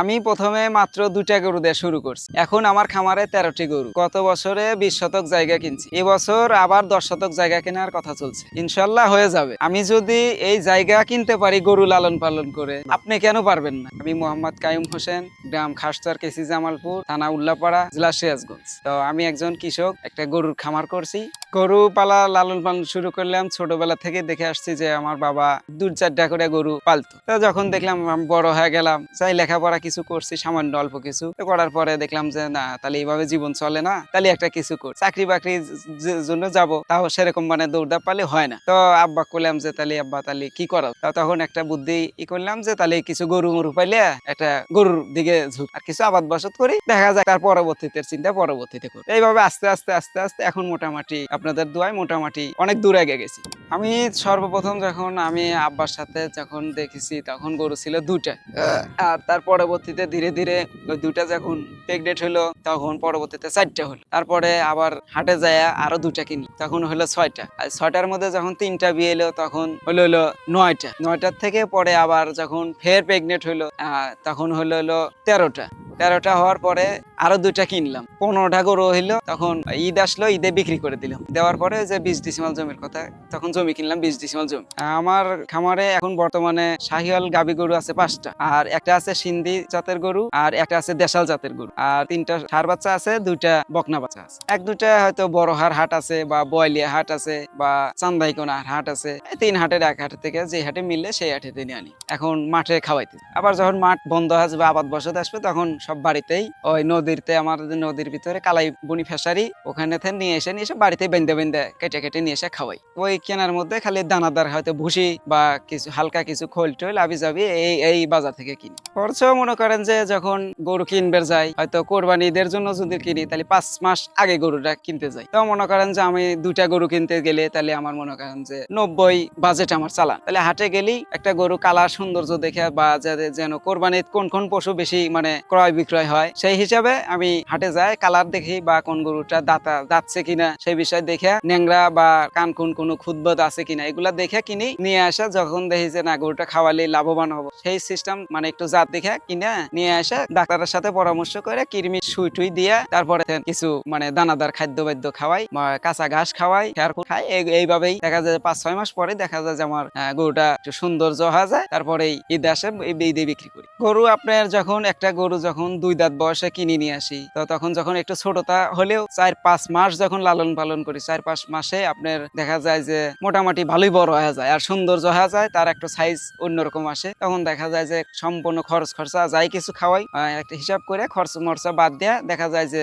আমি প্রথমে মাত্র দুটা গরু দিয়ে শুরু করছি। এখন আমার খামারে তেরোটি গরু। গত বছরে বিশ শতক জায়গা কিনছি। এবছর আবার দশ শতক জায়গা কেনার কথা চলছে। ইনশাল্লাহ হয়ে যাবে। আমি যদি এই জায়গা কিনতে পারি গরু লালন পালন করে, আপনি কেন পারবেন না? আমি মোহাম্মদ কাইম হোসেন, গ্রাম খাসচর কেসি জামালপুর, থানা উল্লাপাড়া, জেলা সিরাজগঞ্জ। তো আমি একজন কৃষক, একটা গরুর খামার করছি। গরু পালা লালন পালন শুরু করলাম ছোটবেলা থেকে দেখে আসছি যে আমার বাবা দু চারটা করে গরু পালতো। তো যখন দেখলাম বড় হয়ে গেলাম চাই লেখাপড়া কিছু করছি, সামান্য অল্প কিছু। তো করার পরে দেখলাম যে, না, তাহলে এইভাবে জীবন চলে না, তাহলে একটা কিছু কর। চাকরি বাকরি যে- জন্য যাব, তাও সেরকম মানে দৌড়দা পালে হয় না। তো আব্বা করলাম যে, তাহলে আব্বা, তাহলে কি করা? তখন একটা বুদ্ধি ই করলাম যে, তাহলে কিছু গরু মরু পাইলে একটা গরুর দিকে ঝুঁক, আর কিছু আবাদ বসত করি, দেখা যায় তার পরবর্তীতে চিন্তা পরবর্তীতে করি। এইভাবে আস্তে আস্তে আস্তে আস্তে এখন মোটামুটি আপনাদের দোয়ায় মোটামুটি অনেক দূর আগে গেছি। আমি সর্বপ্রথম যখন আমি আব্বার সাথে যখন দেখেছি, তখন গরু ছিল দুটা আর তার পরবর্তীতে ধীরে ধীরে ওই দুটা যখন প্রেগনেন্ট হলো তখন পরবর্তীতে চারটা হলো। তারপরে আবার হাটে যায় আরও দুটা কিনি। তখন হলো ছয়টা। আর ছয়টার মধ্যে যখন তিনটা বিয়ে এলো তখন হলো হলো নয়টা। নয়টার থেকে পরে আবার যখন ফের প্রেগনেন্ট হলো তখন হলো হলো তেরোটা। তেরোটা হওয়ার পরে আরও দুইটা কিনলাম। পনেরোটা গরু হইল, তখন ঈদ আসলো, ঈদে বিক্রি করে দিলাম। দেওয়ার পরে যে বিশ ডিসিমাল জমির কথা, তখন জমি কিনলাম, বিশ ডিসিমাল জমি। আমার খামারে এখন বর্তমানে শাহিওয়াল গাবি গরু আছে পাঁচটা, আর একটা আছে সিন্ধি জাতের গরু, আর একটা আছে দেশাল জাতের গরু। আর তিনটা সার বাচ্চা আছে, দুইটা বকনা বাচ্চা আছে। এক দুইটা হয়তো বড় হার হাট আছে, বা বয়লিয়া হাট আছে, বা চান্দাইকোনা হাট আছে। তিন হাটের এক হাট থেকে যে হাটে মিললে সেই হাটে নিয়ে আনি। এখন মাঠে খাওয়াইতে। আবার যখন মাঠ বন্ধ আসবে আবাদ বসত আসবে, তখন সব বাড়িতেই ওই নদীরতে আমার নদীর ভিতরে কালাই বনি ফেসারি, ওখানে নিয়ে এসে নিয়ে এসে বাড়িতে বেঁধে বেঁধে কেটে কেটে নিয়ে এসে খাওয়াই। ওই কেনার মধ্যে খালি দানাদার হয়তো ভুসি বা কিছু, হালকা কিছু খোল টোল, আবি যাবি এই এই বাজার থেকে কিনি। খরচও মনে করেন যে যখন গরু কিনবে যাই হয়তো কোরবানি ঈদের জন্য যদি কিনি, তাহলে পাঁচ মাস আগে গরুটা কিনতে যাই। তো মনে করেন যে আমি দুইটা গরু কিনতে গেলে, তাহলে আমার মনে করেন যে নব্বই বাজেট আমার চালান তাহলে হাটে গেলেই একটা গরু কালার সৌন্দর্য দেখে বা যাতে যেন কোরবানির কোন কোন পশু বেশি মানে ক্রয় বিক্রয় হয়, সেই হিসাবে আমি হাটে যাই, কালার দেখি বা কোন গরুটা দাতা যাচ্ছে কিনা সেই বিষয় দেখে ন্যাংরা বা কান কোন কোনো খুদবদ আছে কিনা এগুলা দেখে কিনি, নিয়ে আসা। যখন দেখি যে না, গরুটা খাওয়ালে লাভবান হব। সেই সিস্টেম মানে একটু জাত দেখে কিনে, নিয়ে আসে। ডাক্তারের সাথে পরামর্শ করে কিরমি সুই টুই দিয়ে তারপরে কিছু মানে দানাদার খাদ্য বাদ্য খাওয়াই কাঁচা ঘাস খাওয়াই, খেয়ার খাই। এইভাবেই দেখা যায় পাঁচ, ছয় মাস পরে দেখা যায় যে আমার গরুটা একটু সৌন্দর্য হয়ে যায়। তারপরে ঈদ আসে, ঈদে বিক্রি করি। গরু আপনার যখন, একটা গরু যখন দুই দাঁত বয়সে কিনে নিয়ে আসি। তো তখন যখন একটু ছোটতা হলেও চার পাঁচ মাস যখন লালন পালন করি, চার পাঁচ মাসে আপনার দেখা যায় যে মোটামুটি ভালোই বড় হয়ে যায় আর সৌন্দর্য হয়ে যায়, তার একটা সাইজ অন্যরকম আসে। তখন দেখা যায় যে সম্পূর্ণ খরচ খরচা, যাই কিছু খাওয়াই একটা হিসাব করে খরচ মরচা বাদ দেয়া দেখা যায় যে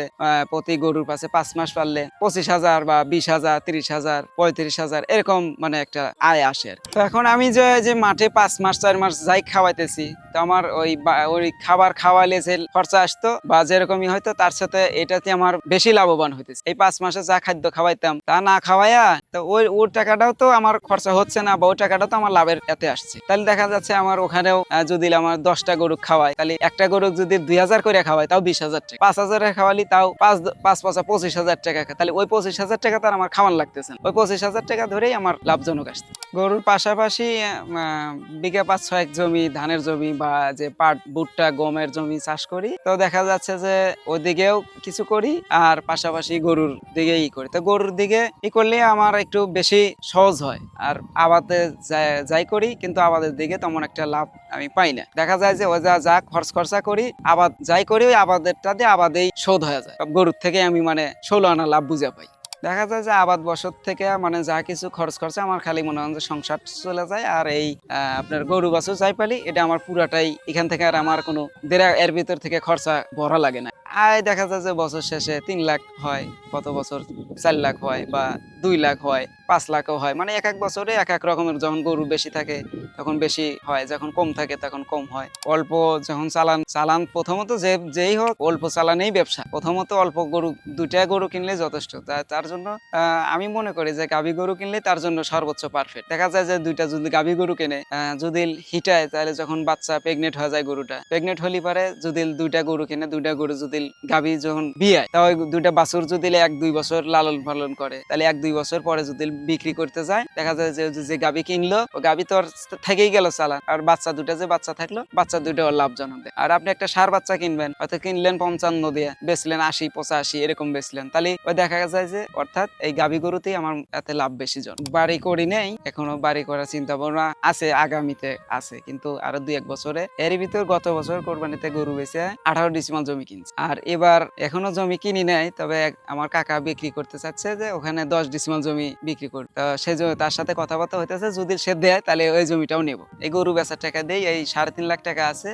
প্রতি গরুর পাশে পাঁচ মাস পারলে পঁচিশ হাজার বা বিশ হাজার, তিরিশ হাজার, পঁয়ত্রিশ হাজার এরকম মানে একটা আয় আসে তো এখন আমি যে যে মাঠে পাঁচ মাস, চার মাস যাই খাওয়াইতেছি, তো আমার ওই ওই খাবার খাওয়ালে যে খরচা আসতো বা যেরকমই হয়তো তার সাথে এটাতে আমার বেশি লাভবান হইতেছে। এই পাঁচ মাসে যা খাদ্য খাওয়াইতাম, তা না খাওয়াইয়া, তো ওই, ওর টাকাটাও তো আমার খরচা হচ্ছে না, বা ওই টাকাটাও তো আমার লাভের এতে আসছে। তাহলে দেখা যাচ্ছে আমার ওখানেও যদি আমার দশটা গরু খাওয়াই তাহলে একটা গরু যদি দুই হাজার করে খাওয়াই তাও বিশ হাজার টাকা। পাঁচ হাজারে খাওয়ালি, তাও পাঁচ পাঁচ পাঁচা পঁচিশ হাজার টাকা তাহলে ওই পঁচিশ হাজার টাকা তার আমার খাওয়ান লাগতেছে। ওই পঁচিশ হাজার টাকা ধরেই আমার লাভজনক আসছে। গরুর পাশাপাশি বিঘা পাঁচ ছয়েক জমি, ধানের জমি, বা যে পাট, ভুট্টা, গমের জমি চাষ করি, তো দেখা যাচ্ছে যে ওদিকেও কিছু করি, আর পাশাপাশি গরুর দিকে ই করি। তো গরুর দিকে ই করলে আমার একটু বেশি সহজ হয়। আর আবাদে যাই করি, কিন্তু আবাদের দিকে তেমন একটা লাভ আমি পাই না। দেখা যায় যে ও যা যা খরচ খরচা করি, আবাদ যাই করি, ওই আবাদেরটা দিয়ে আবাদেই শোধ হয়ে যায়। গরুর থেকে আমি মানে ষোলো আনা লাভ বুঝে পাই। দেখা যায় যে আবাদ বসত থেকে মানে যা কিছু খরচ খরচা আমার খালি মনে হয় যে সংসার চলে যায়। আর এই আপনার গরু বাছুর যাই পালি, এটা আমার পুরাটাই এখান থেকে আর আমার কোনো দেড়, এর ভিতর থেকে খরচা ভরা লাগে না। আয় দেখা যায় যে বছর শেষে তিন লাখ হয়, কত বছর? চার লাখ হয় বা দুই লাখ হয়, পাঁচ লাখও হয়। মানে এক এক বছরে এক এক রকমের যখন গরু বেশি থাকে, তখন বেশি হয়, যখন কম থাকে তখন কম হয়। অল্প যখন চালান চালান প্রথমত যে, যেই হোক, অল্প চালানেই ব্যবসা। প্রথমত অল্প গরু, দুইটা গরু কিনলে যথেষ্ট। তার জন্য আমি মনে করি যে গাভী গরু কিনলে তার জন্য সর্বোচ্চ পারফেক্ট দেখা যায় যে দুইটা যদি গাভী গরু কেনে যদি হিটায়, তাহলে যখন বাচ্চা প্রেগনেন্ট হয়ে যায় গরুটা। প্রেগনেন্ট হলে পারে যদি দুইটা গরু কিনে, দুইটা গরু যদি গাভী যখন বিয়ায় তা ওই দুইটা বাছুর যদি এক দুই বছর লালন পালন করে, তাহলে এক দুই বছর পরে যদি বিক্রি করতে যায়, দেখা যায় যে যে গাভী কিনলো, ও গাভী তো আর থেকেই গেল চালান আর বাচ্চা দুটা যে বাচ্চা থাকল, বাচ্চা দুটো লাভজনক আর আপনি একটা সার বাচ্চা কিনবেন, হয়তো কিনলেন পঞ্চান্ন দিয়ে, বেচলেন আশি, পঁচাশি, এরকম বেচলেন। তাহলে ওই দেখা যায় যে, অর্থাৎ এই গাভী গরুতেই আমার এতে লাভ বেশি জন। বাড়ি করি নেই, এখনও বাড়ি করার চিন্তা ভাবনা আছে, আগামীতে আছে। কিন্তু আরও দুই এক বছরে এর ভিতর গত বছর কোরবানিতে গরু বেচে আঠারো ডিসিমাল জমি কিনছে। আর এবার এখনও জমি কিনি নাই, তবে আমার কাকা বিক্রি করতে চাচ্ছে যে, ওখানে দশ ডিসিমাল জমি বিক্রি করি। তো সেই জমি তার সাথে কথাবার্তা হইতেছে, যদি সে দেয়, তাহলে ওই জমিটাও নেব। এই গরু বেচার টাকা দিয়ে এই সাড়ে তিন লাখ টাকা আছে।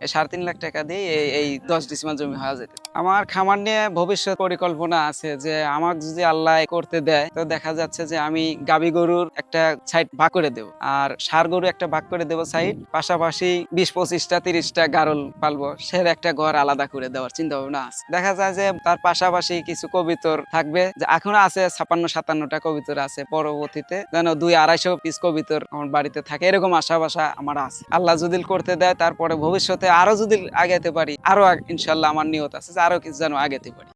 সাড়ে তিন লাখ টাকা দিয়ে এই দশ ডিসিমাল জমি হয়ে যেতে আমার খামার নিয়ে ভবিষ্যৎ পরিকল্পনা আছে যে আমাকে যদি আল্লাহ করতে দেয়, তো দেখা যাচ্ছে যে আমি গাবি গরুর একটা সাইড ভাগ করে দেব। আর সার গরু একটা ভাগ করে দেব সাইড পাশাপাশি বিশ, পঁচিশটা, তিরিশটা গারল পালবো। সের একটা ঘর আলাদা করে দেওয়ার চিন্তা ভাবনা আছে। দেখা যায় যে তার পাশাপাশি কিছু কবিতর থাকবে যে এখনও আছে ছাপান্ন সাতান্নটা কবিতর আছে পরবর্তীতে, যেন দুই, আড়াইশো পিস কবিতর আমার বাড়িতে থাকে। এরকম আশা বাসা আমার আছে। আল্লাহ যদি করতে দেয়, তারপরে ভবিষ্যতে আরও যদি আগাইতে পারি, আরও ইনশাল্লাহ আমার নিয়ত আছে যে আরও কিছু যেন আগাইতে পারি।